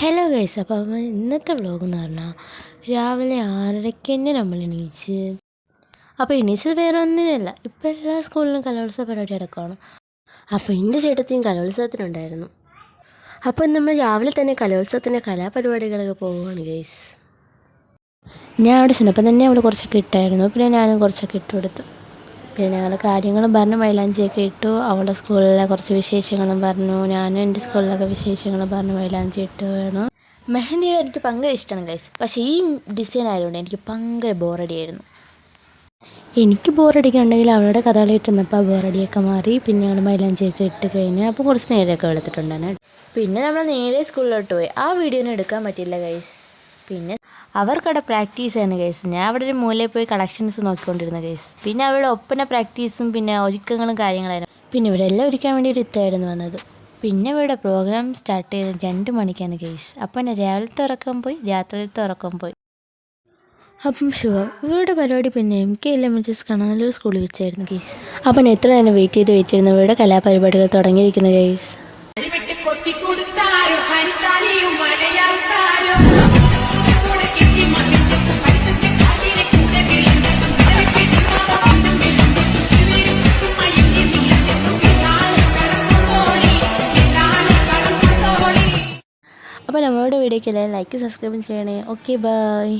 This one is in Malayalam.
ഹലോ ഗൈസ് അപ്പം ഇന്നത്തെ വ്ളോഗ് എന്ന് പറഞ്ഞാൽ രാവിലെ ആറരയ്ക്ക് തന്നെ നമ്മൾ എണീച്ച്. അപ്പോൾ എണീച്ചത് വേറെ ഒന്നിനല്ല ഇപ്പോൾ എല്ലാ സ്കൂളിലും കലോത്സവ പരിപാടി അടക്കമാണ് അപ്പോൾ എന്റെ ചേട്ടത്തിയും കലോത്സവത്തിനുണ്ടായിരുന്നു. അപ്പോൾ നമ്മൾ രാവിലെ തന്നെ കലോത്സവത്തിന്റെ കലാപരിപാടികളൊക്കെ പോവുകയാണ് ഗൈസ് ഞാൻ അവിടെ ചെന്നപ്പോൾ തന്നെ അവിടെ കുറച്ചൊക്കെ ഇട്ടായിരുന്നു പിന്നെ ഞാനും കുറച്ചൊക്കെ ഇട്ട് കൊടുത്തു പിന്നെ ഞങ്ങൾ കാര്യങ്ങളും പറഞ്ഞു. മൈലാഞ്ചിയൊക്കെ ഇട്ടു. അവളുടെ സ്കൂളിലെ കുറച്ച് വിശേഷങ്ങളും പറഞ്ഞു. ഞാനും എന്റെ സ്കൂളിലൊക്കെ വിശേഷങ്ങൾ പറഞ്ഞു. മൈലാഞ്ചി ഇട്ടു വേണം. മെഹന്തിയുടെ എനിക്ക് ഭയങ്കര ഇഷ്ടമാണ് ഗൈസ് പക്ഷേ ഈ ഡിസൈൻ ആയതുകൊണ്ട് എനിക്ക് ഭയങ്കര ബോറടിയായിരുന്നു എനിക്ക് ബോറടിക്കുന്നുണ്ടെങ്കിൽ അവളുടെ കഥകളി ഇട്ടിരുന്നപ്പോൾ ആ ബോറടിയൊക്കെ മാറി. പിന്നെ ഞങ്ങൾ മൈലാഞ്ചിയൊക്കെ ഇട്ട് കഴിഞ്ഞ് അപ്പോൾ കുറച്ച് നേരമൊക്കെ വെളുത്തിട്ടുണ്ടായിരുന്നു. പിന്നെ നമ്മൾ നേരെ സ്കൂളിലോട്ട് പോയി. ആ വീഡിയോ ഒന്നും എടുക്കാൻ പറ്റിയില്ല ഗൈസ് പിന്നെ അവർക്കവിടെ പ്രാക്ടീസ് ആണ് കേസ് ഞാൻ അവിടെ ഒരു മൂലയിൽ പോയി കളക്ഷൻസ് നോക്കിക്കൊണ്ടിരുന്ന കേസ് പിന്നെ അവരുടെ ഒപ്പന പ്രാക്ടീസും പിന്നെ ഒരുക്കങ്ങളും കാര്യങ്ങളായിരുന്നു. പിന്നെ ഇവിടെ എല്ലാം ഒരുക്കാൻ വേണ്ടി ഒരു ഇത്തായിരുന്നു വന്നത്. പിന്നെ ഇവിടെ പ്രോഗ്രാം സ്റ്റാർട്ട് ചെയ്ത് രണ്ട് മണിക്കാണ് കേസ് അപ്പം എന്നെ രാവിലത്തെ ഉറക്കം പോയി രാത്രിയിലത്തെ ഉറക്കം പോയി. അപ്പം ഷുവർ ഇവരുടെ പരിപാടി പിന്നെ എം കെ എലമെന്ററീസ് കാണാൻ നല്ലൊരു സ്കൂളിൽ വെച്ചായിരുന്നു കേസ് അപ്പം എത്ര നേരം വെയിറ്റ് ചെയ്ത് വെയിറ്റ് ചെയ്യുന്ന ഇവരുടെ കലാപരിപാടികൾ തുടങ്ങിയിരിക്കുന്ന ഗൈസ് കടന്നുപോളി വീഡിയോക്ക് എല്ലാവരും ലൈക്ക് സബ്സ്ക്രൈബ് ചെയ്യണേ. Okay bye